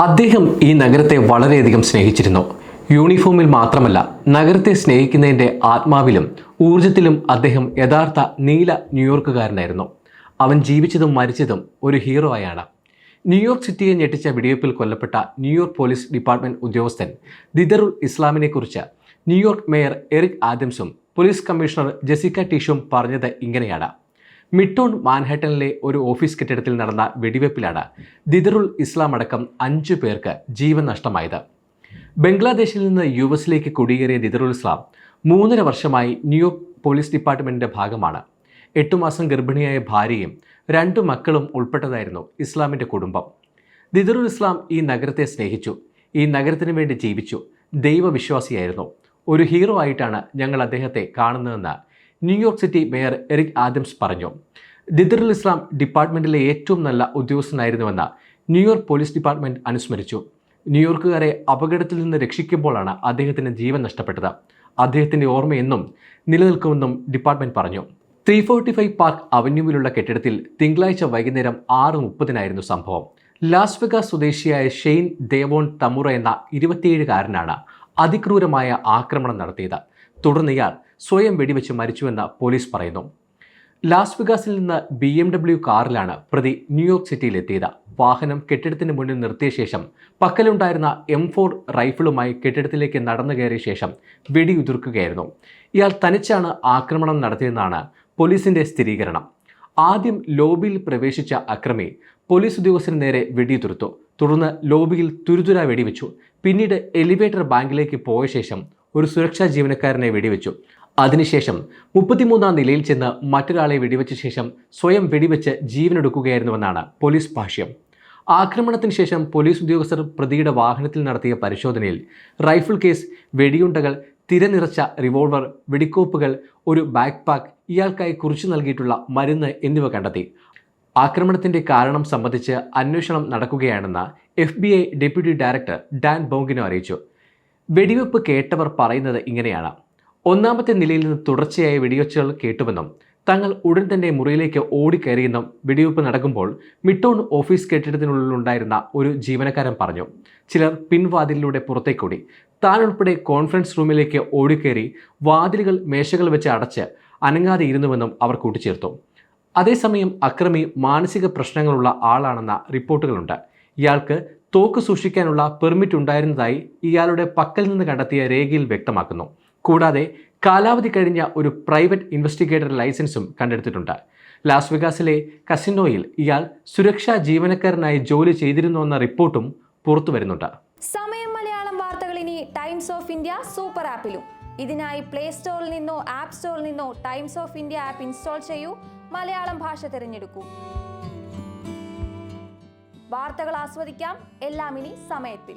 അദ്ദേഹം ഈ നഗരത്തെ വളരെയധികം സ്നേഹിച്ചിരുന്നു. യൂണിഫോമിൽ മാത്രമല്ല നഗരത്തെ സ്നേഹിക്കുന്നതിന്റെ ആത്മാവിലും ഊർജത്തിലും അദ്ദേഹം യഥാർത്ഥ നീല ന്യൂയോർക്കുകാരനായിരുന്നു. അവൻ ജീവിച്ചതും മരിച്ചതും ഒരു ഹീറോ ആയാണ്. ന്യൂയോർക്ക് സിറ്റിയെ ഞെട്ടിച്ച വെടിവയ്പ്പിൽ കൊല്ലപ്പെട്ട ന്യൂയോർക്ക് പോലീസ് ഡിപ്പാർട്ട്മെന്റ് ഉദ്യോഗസ്ഥൻ ദിദറുൽ ഇസ്ലാമിനെക്കുറിച്ച് ന്യൂയോർക്ക് മേയർ എറിക് ആദംസും പോലീസ് കമ്മീഷണർ ജെസിക്ക ടീഷും പറഞ്ഞത് ഇങ്ങനെയാണ്. മിട്ടോൺ മാൻഹട്ടനിലെ ഒരു ഓഫീസ് കെട്ടിടത്തിൽ നടന്ന വെടിവെപ്പിലാണ് ദിദറുൽ ഇസ്ലാം അടക്കം അഞ്ചു പേർക്ക് ജീവൻ നഷ്ടമായത്. ബംഗ്ലാദേശിൽ നിന്ന് യു എസിലേക്ക് കുടിയേറിയ ദിദറുൽ ഇസ്ലാം മൂന്നര വർഷമായി ന്യൂയോർക്ക് പോലീസ് ഡിപ്പാർട്ട്മെന്റിന്റെ ഭാഗമാണ്. എട്ടു മാസം ഗർഭിണിയായ ഭാര്യയും രണ്ടു മക്കളും ഉൾപ്പെട്ടതായിരുന്നു ഇസ്ലാമിന്റെ കുടുംബം. ദിദറുൽ ഇസ്ലാം ഈ നഗരത്തെ സ്നേഹിച്ചു ഈ നഗരത്തിനു വേണ്ടി ജീവിച്ചു ദൈവവിശ്വാസിയായിരുന്നു. ഒരു ഹീറോ ആയിട്ടാണ് ഞങ്ങൾ അദ്ദേഹത്തെ കാണുന്നതെന്ന് New York city mayor Eric Adams പറഞ്ഞു ദിദറുൽ ഇസ്ലാം ഡിപ്പാർട്ട്മെന്റിലെ ഏറ്റവും നല്ല ഉദ്യോഗസ്ഥനായിരുന്നുവെന്ന് ന്യൂയോർക്ക് പോലീസ് ഡിപ്പാർട്ട്മെന്റ് അനുസ്മരിച്ചു. ന്യൂയോർക്കുകാരെ അപകടത്തിൽ നിന്ന് രക്ഷിക്കുമ്പോഴാണ് അദ്ദേഹത്തിന് ജീവൻ നഷ്ടപ്പെട്ടത്. അദ്ദേഹത്തിന്റെ ഓർമ്മയെന്നും നിലനിൽക്കുമെന്നും ഡിപ്പാർട്ട്മെന്റ് പറഞ്ഞു. ത്രീ ഫോർട്ടി ഫൈവ് പാർക്ക് അവന്യൂവിലുള്ള കെട്ടിടത്തിൽ തിങ്കളാഴ്ച വൈകുന്നേരം ആറ് മുപ്പതിനായിരുന്നു സംഭവം. ലാസ് വെഗാസ് സ്വദേശിയായ ഷെയ്ൻ ദേവോൺ തമുറ എന്ന ഇരുപത്തിയേഴുകാരനാണ് അതിക്രൂരമായ ആക്രമണം നടത്തിയത്. തുടർന്ന് ഇയാൾ സ്വയം വെടിവെച്ച് മരിച്ചുവെന്ന് പോലീസ് പറയുന്നു. ലാസ് വെഗാസിൽ നിന്ന് ബി എം ഡബ്ല്യു കാറിലാണ് പ്രതി ന്യൂയോർക്ക് സിറ്റിയിലെത്തിയത്. വാഹനം കെട്ടിടത്തിന് മുന്നിൽ നിർത്തിയ ശേഷം പക്കലുണ്ടായിരുന്ന എം ഫോർ റൈഫിളുമായി കെട്ടിടത്തിലേക്ക് നടന്നു കയറിയ ശേഷം വെടിയുതിർക്കുകയായിരുന്നു. ഇയാൾ തനിച്ചാണ് ആക്രമണം നടത്തിയതെന്നാണ് പോലീസിന്റെ സ്ഥിരീകരണം. ആദ്യം ലോബിയിൽ പ്രവേശിച്ച അക്രമി പോലീസ് ഉദ്യോഗസ്ഥന് നേരെ വെടിയുതിർത്തു. തുടർന്ന് ലോബിയിൽ തുരുതുര വെടിവെച്ചു. പിന്നീട് എലിവേറ്റർ ബാങ്കിലേക്ക് പോയ ശേഷം ഒരു സുരക്ഷാ ജീവനക്കാരനെ വെടിവെച്ചു. അതിനുശേഷം മുപ്പത്തിമൂന്നാം നിലയിൽ ചെന്ന് മറ്റൊരാളെ വെടിവെച്ച ശേഷം സ്വയം വെടിവെച്ച് ജീവനെടുക്കുകയായിരുന്നുവെന്നാണ് പോലീസ് ഭാഷ്യം. ആക്രമണത്തിന് ശേഷം പോലീസ് ഉദ്യോഗസ്ഥർ പ്രതിയുടെ വാഹനത്തിൽ നടത്തിയ പരിശോധനയിൽ റൈഫിൾ കേസ് വെടിയുണ്ടകൾ തിരനിറച്ച റിവോൾവർ വെടിക്കോപ്പുകൾ ഒരു ബാക്ക് പാക്ക് ഇയാൾക്കായി കുറിച്ചു നൽകിയിട്ടുള്ള മരുന്ന് എന്നിവ കണ്ടെത്തി. ആക്രമണത്തിന്റെ കാരണം സംബന്ധിച്ച് അന്വേഷണം നടക്കുകയാണെന്ന് F B I deputy director Dan Bongino അറിയിച്ചു. വെടിവെപ്പ് കേട്ടവർ പറയുന്നത് ഇങ്ങനെയാണ്. ഒന്നാമത്തെ നിലയിൽ നിന്ന് തുടർച്ചയായ വെടിവെച്ചുകൾ കേട്ടുവെന്നും തങ്ങൾ ഉടൻ തന്നെ മുറിയിലേക്ക് ഓടിക്കയറിയെന്നും വെടിവെപ്പ് നടക്കുമ്പോൾ മിട്ടോൺ ഓഫീസ് കെട്ടിടത്തിനുള്ളിലുണ്ടായിരുന്ന ഒരു ജീവനക്കാരൻ പറഞ്ഞു. ചിലർ പിൻവാതിലിലൂടെ പുറത്തേക്കൂടി. താൻ ഉൾപ്പെടെ കോൺഫറൻസ് റൂമിലേക്ക് ഓടിക്കയറി വാതിലുകൾ മേശകൾ വെച്ച് അടച്ച് അനങ്ങാതെ ഇരുന്നുവെന്നും അവർ കൂട്ടിച്ചേർത്തു. അതേസമയം അക്രമി മാനസിക പ്രശ്നങ്ങളുള്ള ആളാണെന്ന റിപ്പോർട്ടുകളുണ്ട്. ഇയാൾക്ക് തോക്ക് സൂക്ഷിക്കാനുള്ള പെർമിറ്റ് ഉണ്ടായിരുന്നതായി ഇയാളുടെ പക്കൽ നിന്ന് കണ്ടെത്തിയ രേഖയിൽ വ്യക്തമാക്കുന്നു. കൂടാതെ കാലാവധി കഴിഞ്ഞ ഒരു പ്രൈവറ്റ് ഇൻവെസ്റ്റിഗേറ്റർ ലൈസൻസും കണ്ടെടുത്തിട്ടുണ്ട്. ലാസ് വെഗാസിലെ കസിനോയിൽ ഇയാൾ സുരക്ഷാ ജീവനക്കാരനായി ജോലി ചെയ്തിരുന്നുവെന്ന റിപ്പോർട്ടും പുറത്തു വരുന്നുണ്ട്. സമയം മലയാളം വാർത്തകൾ ഇനി ടൈംസ് ഓഫ് ഇന്ത്യ സൂപ്പർ ആപ്പിലും. ഇതിനായി പ്ലേ സ്റ്റോറിൽ നിന്നോ ആപ്പ് സ്റ്റോറിൽ നിന്നോ Times of India app install ചെയ്യൂ. മലയാളം ഭാഷ തിരഞ്ഞെടുക്കൂ. വാർത്തകൾ ആസ്വദിക്കാം. എല്ലാം ഇനി സമയത്തിൽ.